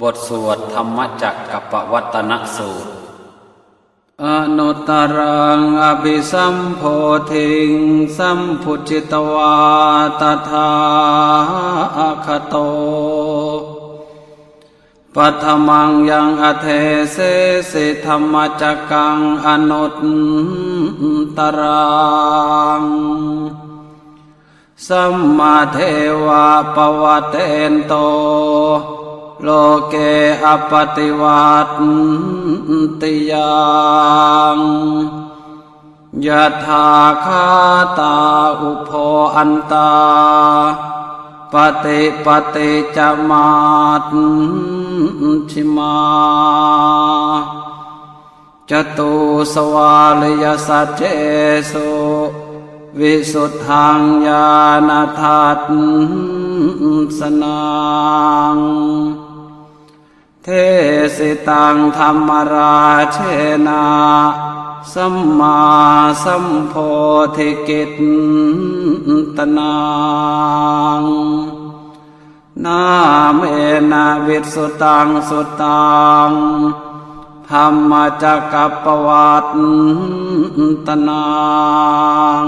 บทสวดธรรมจักกับปวัตนสูตร อนุตตรังอภิสัมโพธิงสัมพุจิตวาตถาคโตปัทมังยังอเทเสสิธรรมจักกังอนุตตรังสัมมาเทวะปวัตเตนโต โลเกอปติวัติยังยะถาคาตาอุโพอันตาปฏิปฏิจมาตชิมาจตุสวาลยสัจเจสุวิสุทธังญาณทัตสนัง เทสิตังธรรมราเชนาสัมมาสัมโพธิกิตตนังนาเมนาวิสุตังสุตังธรรมจักกัปปวัตตนัง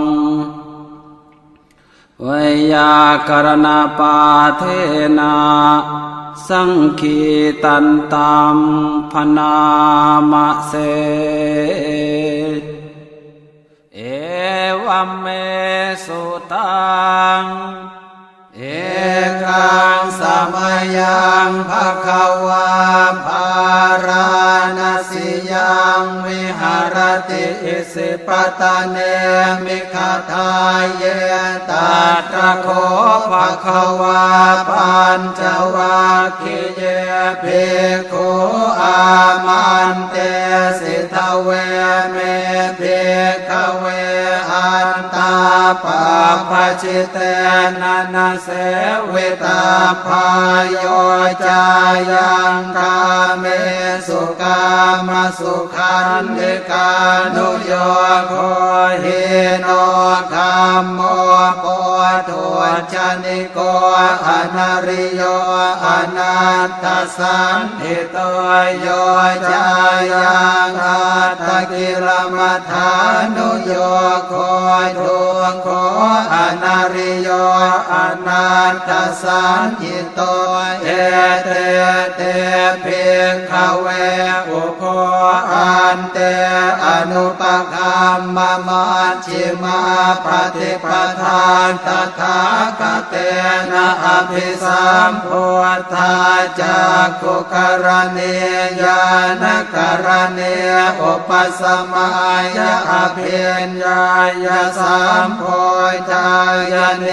วยากรณปาเทนา สังคีตันตามพนามะเส เอวัมเมสุตัง เอกังสมยังภะคะวาภาราณสิยังวิหารติอิสิปตะเนมิคาทายเยตัตระโคภะคะวาปัญจวัคคิเยภิกขุอามันเตสิทเวเมภิกขเว นตาปะปะชิเตนะนะเสวิตาพายโยจายังกาเมสุกามสุขันธิกานุโยโคหิโนคัมโมปทุชนิโกอนาริโยอนัตตสันติโตโยจายังอัตตกิลมัฐานุโยโคทุงโคอนาริโยอนัตตสันติโตเอเตเตภิกขเวอุโคอันเตอนุปคัมมะมัชฌิมาปฏิปทานตถาคเตนะอภิสัมพุทธาจักขุกรณียานกรณีอุปสมัยอภิญญายสัมโพธายเน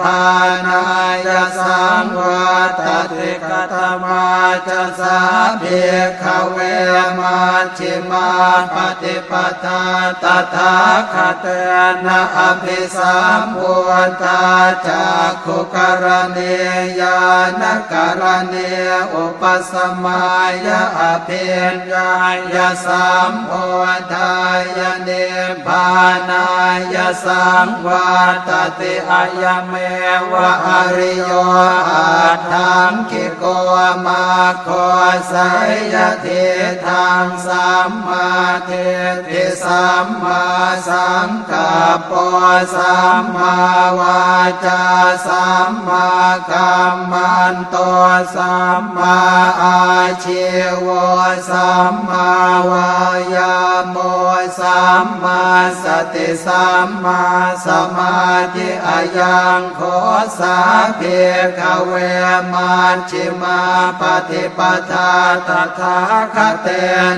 พานายสังวัตติกตมาจะสาภิกขเวมัชฌิมาปฏิปทาตถาคตนะอภิสัมพุทธาจักขุกรณียานกรณีอุปสมัยอภิญญายสัมโพธายเนพานายสังวัตติอายเมวะอริโยอาทังกิโกมาโคสยยเททางสัมมาเทติสัมมาสังกัปปสัมมาวาจาสัมมาคัมมันโตสัมมาอาชีวสัมมาวายาโมสัมมาสติสัมมาสมาธิอายังโคสาเพขเวมันชิมาปฏิปทาตถาคเต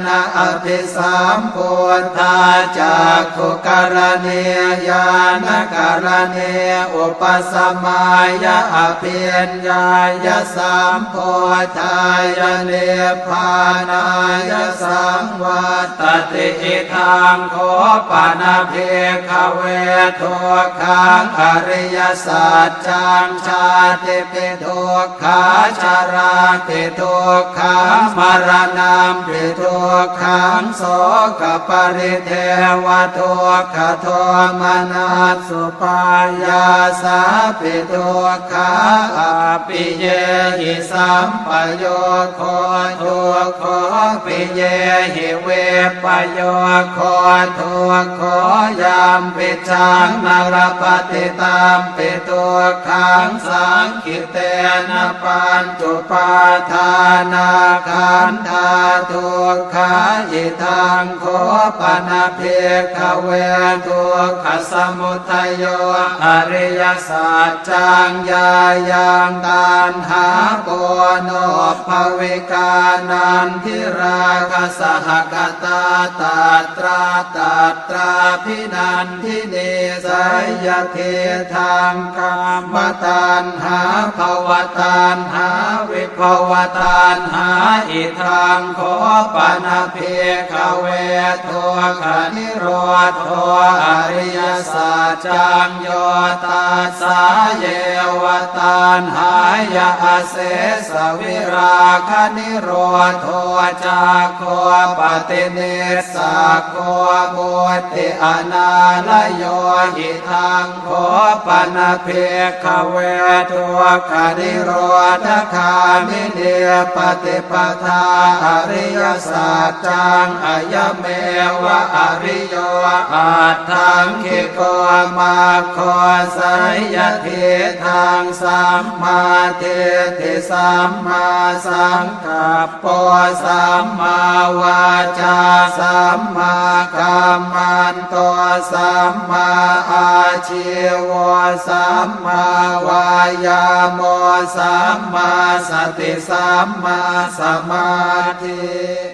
นะอภิสัมพุทธาจากขุกรณียานกรณีอุปสมัยอภิญญายสัมโพธายเนพานายสังวัตติอิทังโคปนาเพขเวเวทุกขังอริยสัจจังชาติปิทุกขาชาราปิทุกขังมรณะปิทุกขังโสกปริเทวทุกขโทมนัสสุปายาสาปิทุกขาปิเยหิสัมปโยโคทุกโคปิเยหิเวปโยโคทุกโคยามปิจังนารปฏิตามปิทุขังสังคิเตนะปัญจุปาทานาขันธาทุขายิทังโคปนาเพขเวทุกขสมุทัยโยอริยสัจจังยายังตานหาโกโนภวิกานันทิราคสหกตาตาตราตาตราพินันทิเนสยเททางกามตานหาภาวตานหาวิภวตานหาอิทางขอปนาเพขเวทัวขานิโรธอริยสัจจังโยตาสาเยวตานหายาเสสวิราคนิโรธจาโคปฏิเนสาโคบุติอนาลโยหิทางโคปนาเพขเวทัวขานิโรธคามิเนปฏิปทาอริยสัจจังอายเมวะอริโยอาทังคิโกมาโคสายยเททางสัมมาเทติสัมมาสังกัปปสัมมาวาจาสัมมากัมมันโตสัมมมาอาชีวสัมมาวายาโมสัมมาสติสัมมาสมาธิ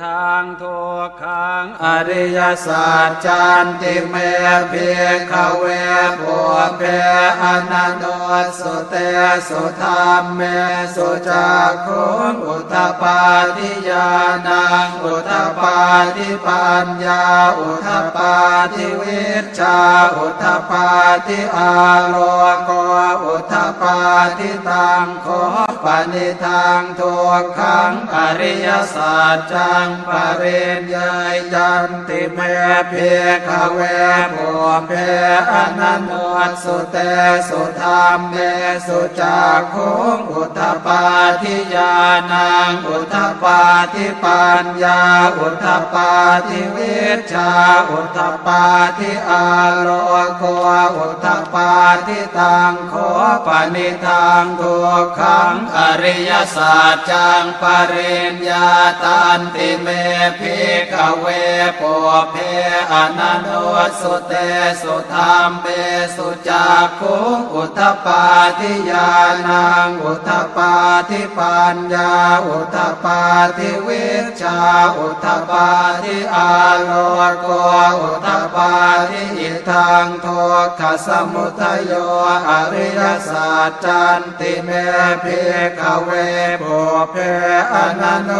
ทังทุกขังอริยสัจจันติเมเพียขเวปุเพอนันโนสุเตสุธรรมเมสุจักขุงอุตตปาทิยานังอุตตปาทิปัญญาอุตตปาทิวิชาอุตตปาทิอาโลโกอุตตปาทิตังโค ปนิทางทุกขังอริยสัจจังปเรนยายจันติเมเพขเวปุเพอนันโนสุเตสุธรรมเมสุจักขุงอุตตปาทิยานังอุตตปาทิปัญญาอุตตปาทิวิชาอุตตปาทิอาโลโกอุตตปาทิตังโคปนิทางทุกขังอริยศาสัจจังปเรนยาตันติเมพิกเวปเพอนันโนสุเตสุธรรมเมสุจักขุอุทปาทิยานังอุทปาทิปัญญาอุทปาทิวิชาอุทปาทิอาโลโกอุทปาทิอิทังทกขสมุทัยโยอริยศาสัจจันติเมพิกเวปุเพอนันโน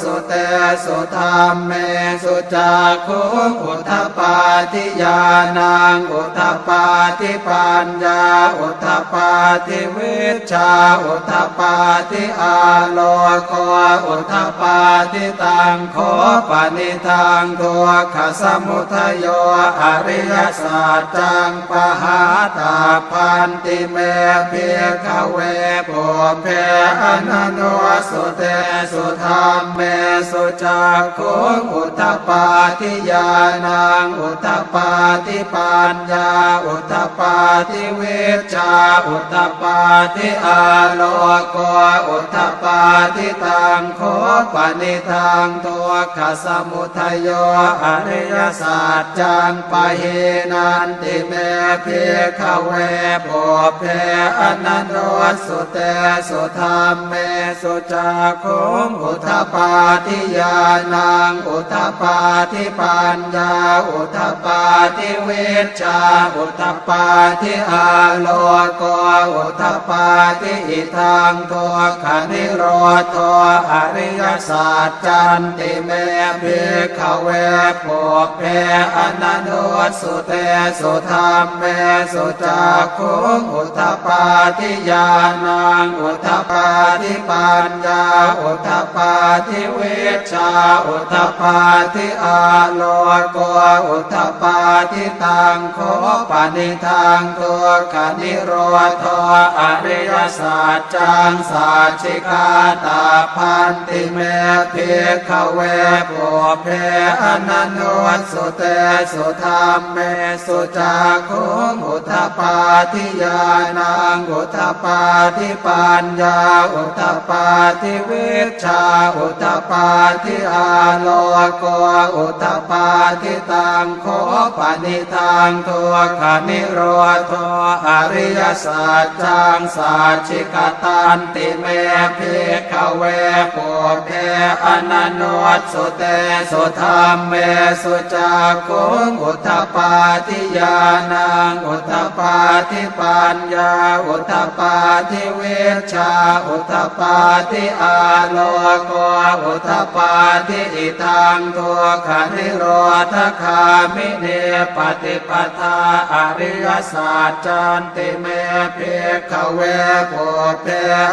สุเตสุธรรมเมสุจักขุงอุทปาทิยานังอุทปาทิปัญญาอุทปาทิวิชาอุทปาทิอาโลโกอุทปาทิตังโคปนิทางทุกขสมุทโยอริยสัจจังปหาตาพันติเมเพียขเวปุเพอนันโนสุเตสุธรรมเมสุจักขุอุทธปาทิยานังอุทธปาทิปัญญาอุทธปาทิเวชาอุทธปาทิอาโลโกอุทธปาทิตังโคปนิทางตัวขสมุทยโยอริยศาสัจจังปะเฮนันติเมเพขเวปุเพอนันโนสุเตสุธรรมเมสุจักขุงอุทปาทิยานังอุทปาทิปัญญาอุทปาทิเวชชาอุทปาทิอาโลโกอุทปาทิอิทังทุกขนิโรธอริยสัจจันติเมพิกขเวปุเพอนันโนสุเตสุธรรมเมสุจักขุงอุทปาทิยานังอุทธปาทิปัญญาอุทปาทิเวชชาอุทปาทิอาโลโกอุทปาทิตังโคปานิทางตัวขานิโรธอริยสัจจังสัจจิกาตาพันติเมเพขเวปุเพอนันโนสุเตสุธรรมเมสุจักขุอุทปาทิยานังอุทปาทิปัญญาอุทธปาทิวิชาอุทธปาทิอาโลโกอุทธปาทิตังโคปนิทางตัวขานิโรธอริยสัจจังสัจจิกตันติเมเพขเวปุเพอนันโนสุเตสุธรรมเมสุจักขุอุทธปาทิยานังอุทธปาทิปัญญาอุทธปาทิเวชชาอุทปาทิอาโลโกอุทปาทิอิทังตัวขันิโรธคามิเนปฏิปทาอริยสัจจันติเมเพขเวปุเพ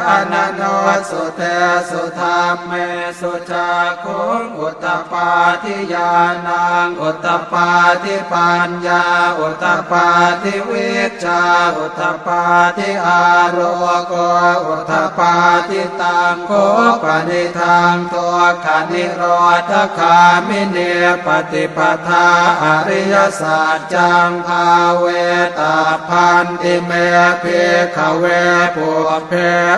อนันโนสุเตสุธรรมเมสุจักขุอุตปาทิยานังอุตปาทิปัญญาอุตปาทิวิชาอุตปาทิอาโรโกอุตตปาทิตังโคปนิทางตัวขานิโรธคามิเนปฏิปทาอริยสัจจังภาเวตาพันติเมเพขเวปุเพ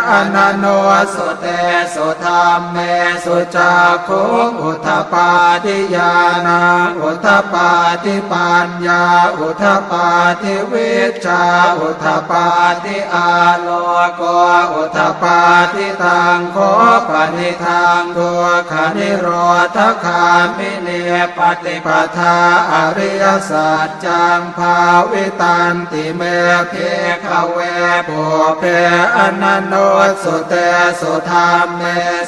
อนันโนสุเตสุธรรมเมสุจักขุอุทปาทิยานาอุทปาทิปัญญาอุทปาทิวิชาอุทปาทิอาโลโกอุทปาทิตังโคปนิทางตัวขานิโรธคามิเนปฏิปทาอริยสัจจังภาวิตันติเมเพขเวปุเพอนันโนสุเตสุธรรมเม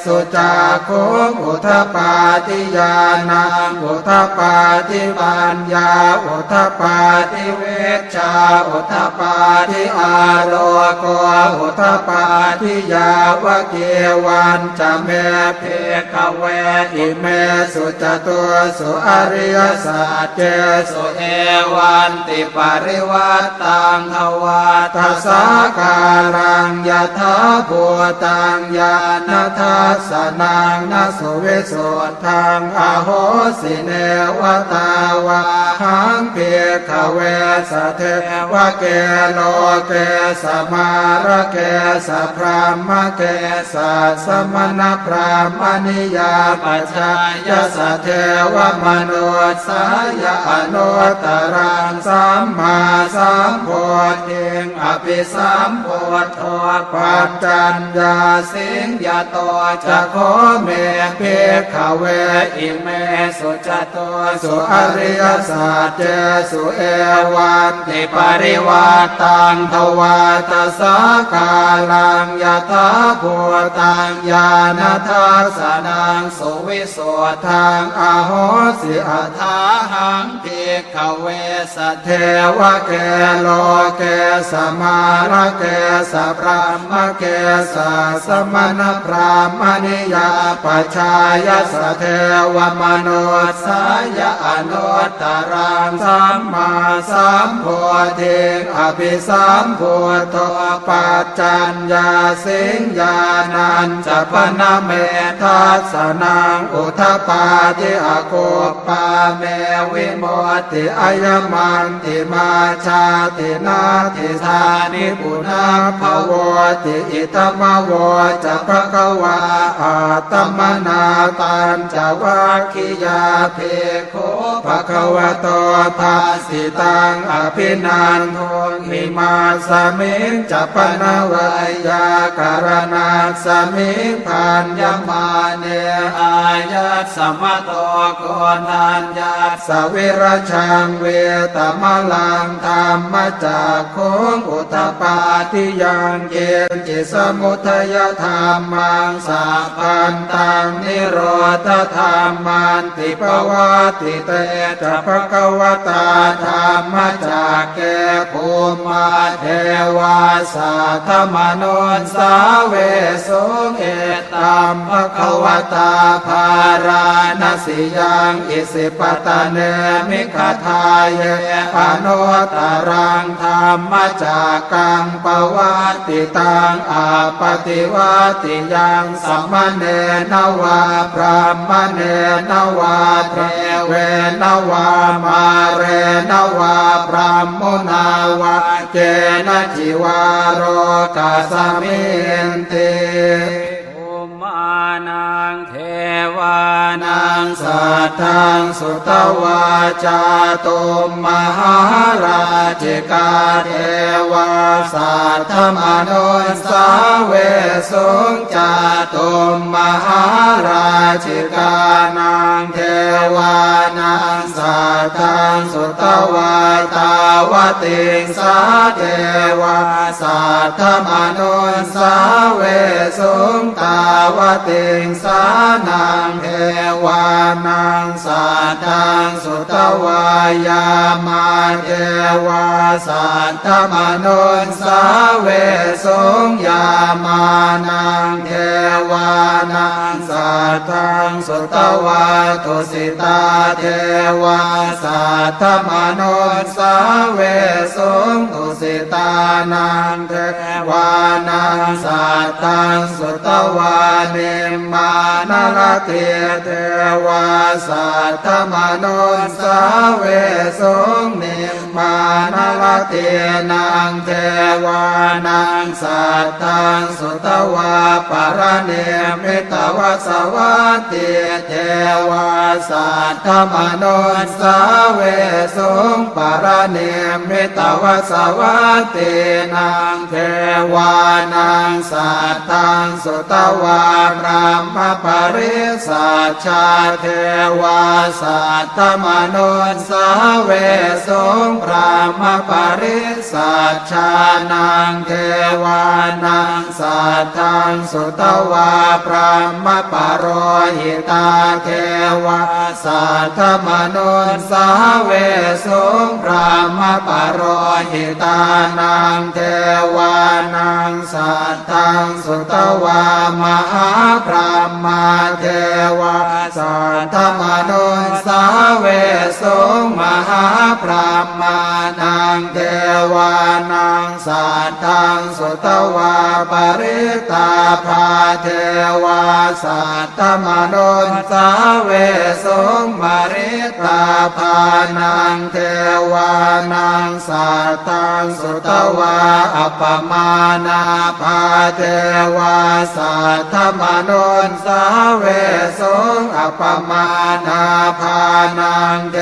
สุจักขุอุทปาทิยานังอุทปาทิปัญญาอุทปาทิเวชชาอุทปาทิอาโลโกอุทปาทิยาวะเกวันจะเมเพขเวอิเมสุจตัวสุอริยสัจเจสุเอวันติปริวัตตังทวาทัสสาการังยะถาภูตังญาณทัสนังนสุวิสุทังอโหสิเนวตาวาหังเพียขเวสเทวะเกโลเกสมาระเกสพระามเกสะสมณพรามณิยาปัจจายสเทวมนุสสายอนุตรังสัมมาสัมโพธิงอภิสัมโพธปัจจัญญาสิงยาโตจะโคเมเพขเวอิเมสุจโตสุอริยสัจเจสุเอวันติปริวัตังทวาตสาการังยะถาภูตังญาณทัสนังสุวิสุทังอโหสิอัฏฐาหังเพขเวสเทวะเกโลเกสมาระเกสพรามเกสสมณพรามณิยาปัจชายสเทวมนุสสายอนุตตรังสัมมาสัมโพธิอภิสัมโพธปัจจัญญาสิงญานันจะปนเมทัสนังอุทปาทิอโกปาเมวิโมติอายมันติมาชาตินาติธานิปุนาภวติอิตมวจะภะคะวาอาตมนาตันจะวาคิยาเพโคภะคะวะโตภาสิตังอภินันโทหิมาสเมจะปนวายาการณาสมิงพันยมาเนอายัสสมโตโกนัญญาสวิรชังเวตมลังธรรมจากโคงอุตปาทิยังเกกินจิสมุทยธรรมังสัพพันตังนิโรธธรรมันติปวัติเตจะภะควตาธรรมจากแกภูมาเทวาสัทธมนุนสสาเวสุเอตัมภะคะวตาภาราณสิยังอิสิปตะเนมิขทายเยปโนตารังธรรมจากกังปวัติตังอาปฏิวัติยังสัมมเนนวาพรหมเนนวาเทเวนวามาเรนวาพรหมุนาวาเจนะจิวาโรกัสมินติ นังสัทธังสุตวาจาตุมมหาราชิกาเทวาสัทธมนุนสาเวสุงจาตุมมหาราชิกานางเทวานางสัทธังสุตวาตาวติงสาเทวาสัทธมนุนสาเวสุงตาวติงสานางเทวานางสัทธังสุตวายามาเทวาสัทธมนุนสาเวสุงยามานางเทวานางสัทธังสุตวาตุสิตาเทวาสัทธมนุนสาเวสุงตุสิตานางเทวานางสัทธังสุตวาเนมานรเทเทวาสัตมนุนสาเวสงเน มานรเทนางเทวานางสัทธังสุตวาปรเนมิตวสวัตติเทวาสัทธมนุนสาเวสุงปรเนมิตวสวัตตินางเทวานางสัทธังสุตวาพระมปริสัชชาเทวาสัทธมนุนสาเวสุงพระมปริสัชชานางเทวานางสัทธังสุตวาพระมปโรหิตาเทวาสัทธมนุนสาเวสุงพระมปโรหิตานางเทวานางสัทธังสุตวามหาพระมาเทวาสัทธมนุนสาเวสุงมหาพระมานางเทวานางสัตตังสุตวาปริ ตาภาเทวาสัทธมนุนสาเวสงมาริตาภานางเทวานางสัทธังสุตวาอัปมานาภาเทวาสัทธมนุนสาเวสงอัปมานาภานางเท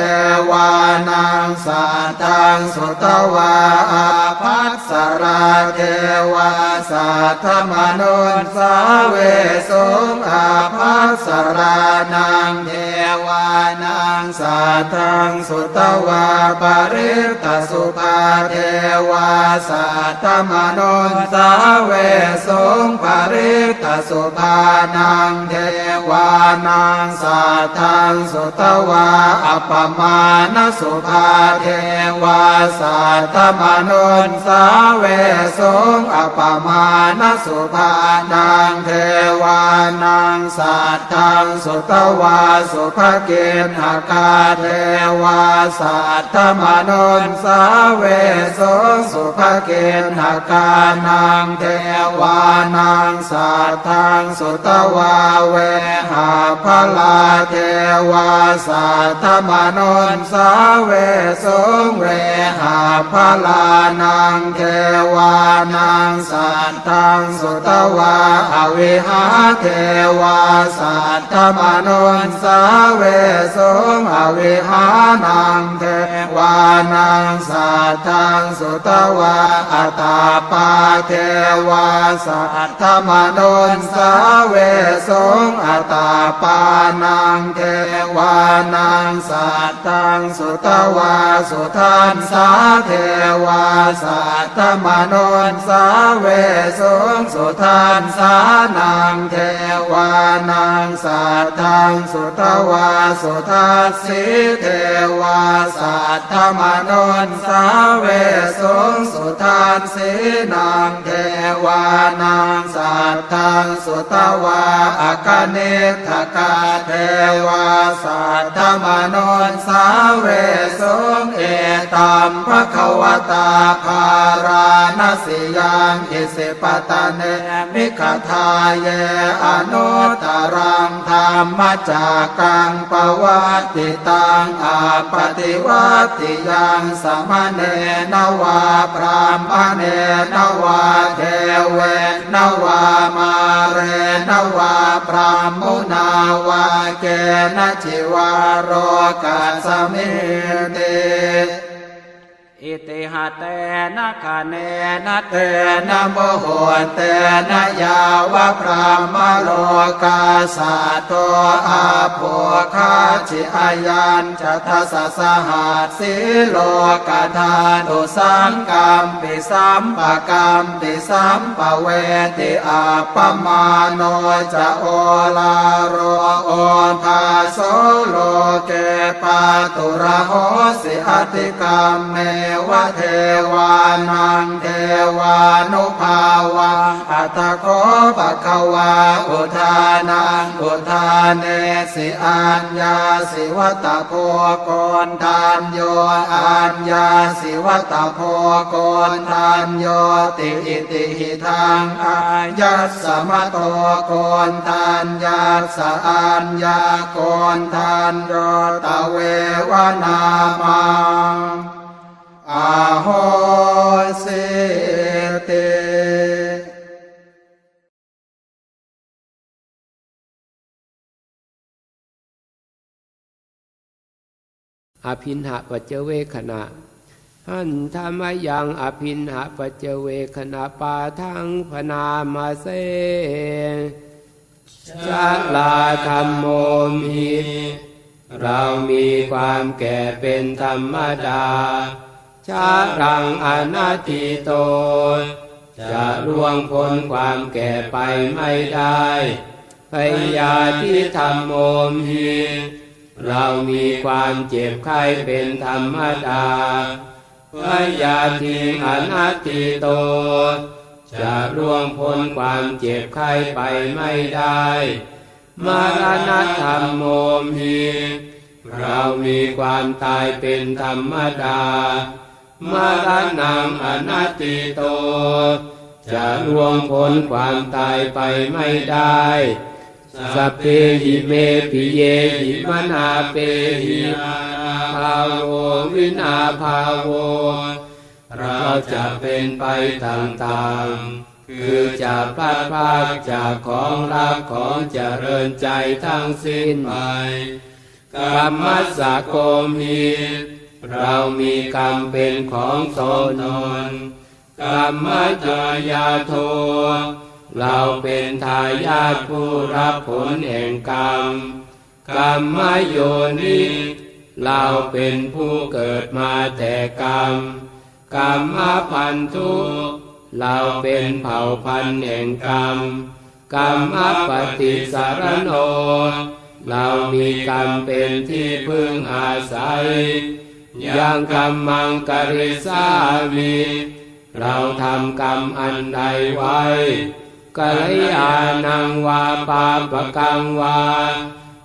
วานางสัทธังสุตวาอาภัสราเทวาสัทธมนุนสาเวสุงอาภัสรานางเทวานางสาทธังสุตวาปริตสุภาเทวาสัทธมนนสาเวสุงปริตสุภานางเท วานางสัทธังสุตวาอัปมาณสุภาเทวาสัทธมนุนสาเวสุงอัปมาณสุภานางเทวานางสัทธังสุตวาสุภเกณหกาเทวาสัทธมนุนสาเวสุงสุภเกณหกานางเทวานางสัทธังสุตวาเวหาพลาเทวาสัทธมนนสาเวสงเวหาพลานางเทวานางสัทธังสุตวาอวิหาเทวาสัทธมนนสาเวสงอวิหานางเทวานางสัทธังสุตวาอัตาปาเทวาสัทธมนนสาเวสงอตาปานังเทวานังสัตตังสุตวาสุทันสาเทวาสัทธมนุนสาเวสุงสุทันสานังเทวานังสัตตังสุตวาสุทัสสิเทวาสัทธมนุนสาเวสุงสุทันสีนางเทวานังสัตตังสุตวาอากเนิทตาเทวาสัตธมนนสาเรสงเอ ตัมภะคะวตาภาราณสิยังอิสิปตะเนมิขทาเยอนุตรังธรรมจากกังปวัติตังอาปฏิวัติยังสมเณนวาพรามเณนวาเทเวนวามาเรนวาพรามมุนาวาเกนจิวาโรกัสมิเต อิติหะเตนะคะเนนะเตนะโมโหเตนะยาวะพรามโลกาสาโตอาโภคาจิอายันจะทัสสะหัสสิโลกธาตุสังกัมปิสัมปะกัมปิสัมปะเวติอาปมาโนจะโอลาโรโอภาโสโลเกปาตุระโหสิอติกรรมเมวเทวานังเทวานุภาวะอัตโคปะคะวาอุทานังอุทานเนสิอัญญาสิวัตโพโกนทานโยอัญญาสิวัตโพโกนทานโยติอิติหิทังอายัสสมะโตโกนทานยัสสะอัญญาโกนทานโยตะเววนามัง อาโหสิติอภินหะปัจเจเวขณะหันธรรมยังอภินหะปัจเจเวขณะปาทังพนามาเสชะลาธรรมโมมิเรามีความแก่เป็นธรรมดา ชารังอนัตติโต จะล่วงพ้นความแก่ไปไม่ได้พยาธิธรรมโมมิเรามีความเจ็บไข้เป็นธรรมดาพยาธิอนัตติโต จะร่วงพ้นความเจ็บไข้ไปไม่ได้ มารณธรรมโมหิเรามีความตายเป็นธรรมดา มรณังอนัตติโต จะร่วงพ้นความตายไปไม่ได้สัพเพหิเมปิเยหิมนาเปหิภาโววินาภาโว เราจะเป็นไปต่างๆ คือจะพลาดพลาดจากของรักของเจริญใจทั้งสิ้นไปกรรมัสสะโกมิ เรามีกรรมเป็นของตนกรรมจายาโท เราเป็นทายาทผู้รับผลแห่งกรรม กรรมโยนิเราเป็นผู้เกิดมาแต่กรรม กรรมพันธุเราเป็นเผ่าพันธุ์แห่งกรรม กรรมปฏิสารโน เรามีกรรมเป็นที่พึ่งอาศัย ยังกรรมังกริสามีเราทำกรรมอันใดไว้กัลยาณังวาปาปกังวา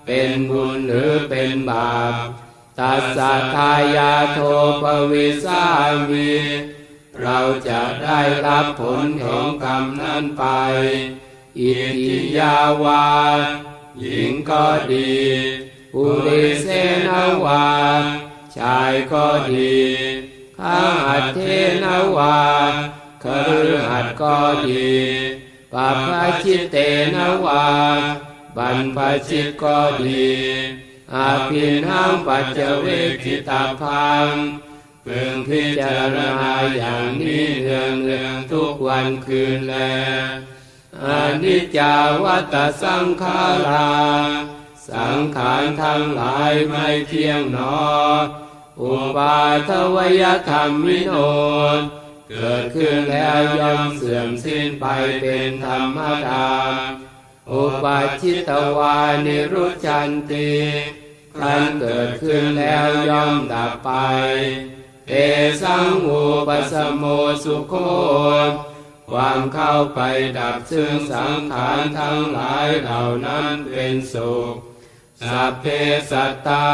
เป็นบุญหรือเป็นบาปตัสสะทายาโทปวิสามีเราจะได้รับผลของกรรมนั้นไป อิทิยาวา หญิงก็ดีปุริเสนาวา ชายก็ดีข้าหัดเทนวาคฤหัดก็ดีปัพพชิตเตนวาบรรพชิตก็ดีอาภินหังปัจเจเวกิตาพังพึงพิจารณาอย่างนี้เนืองเนืองทุกวันคืนแลอนิจจาวัตสังขารา สังขารทั้งหลายไม่เที่ยงหนอ อุปาทวยธรรมมิโนนเกิดขึ้นแล้วย่อมเสื่อมสิ้นไปเป็นธรรมดา อุปาชิตวานิรุชันติขันเกิดขึ้นแล้วย่อมดับไปเตสังอุปสมโมสุโคความเข้าไปดับซึ่งสังขารทั้งหลายเหล่านั้นเป็นสุข สัพเพสัตตา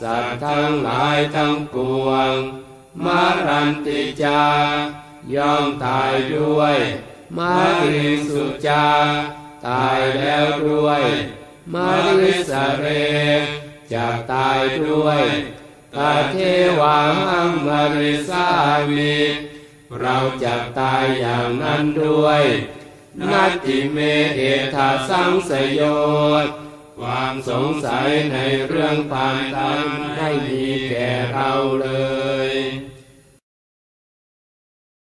สัตว์ทั้งหลายทั้งปวง มารันติจา ย่อมตายด้วยมาริสุจา ตายแล้วด้วยมาริสเรจะตายด้วยตาเทวังมาริสามิเราจะตายอย่างนั้นด้วย นัตติเมเอทาสังสยช ความสงสัยในเรื่องภายตามไม่มีแก่เราเลย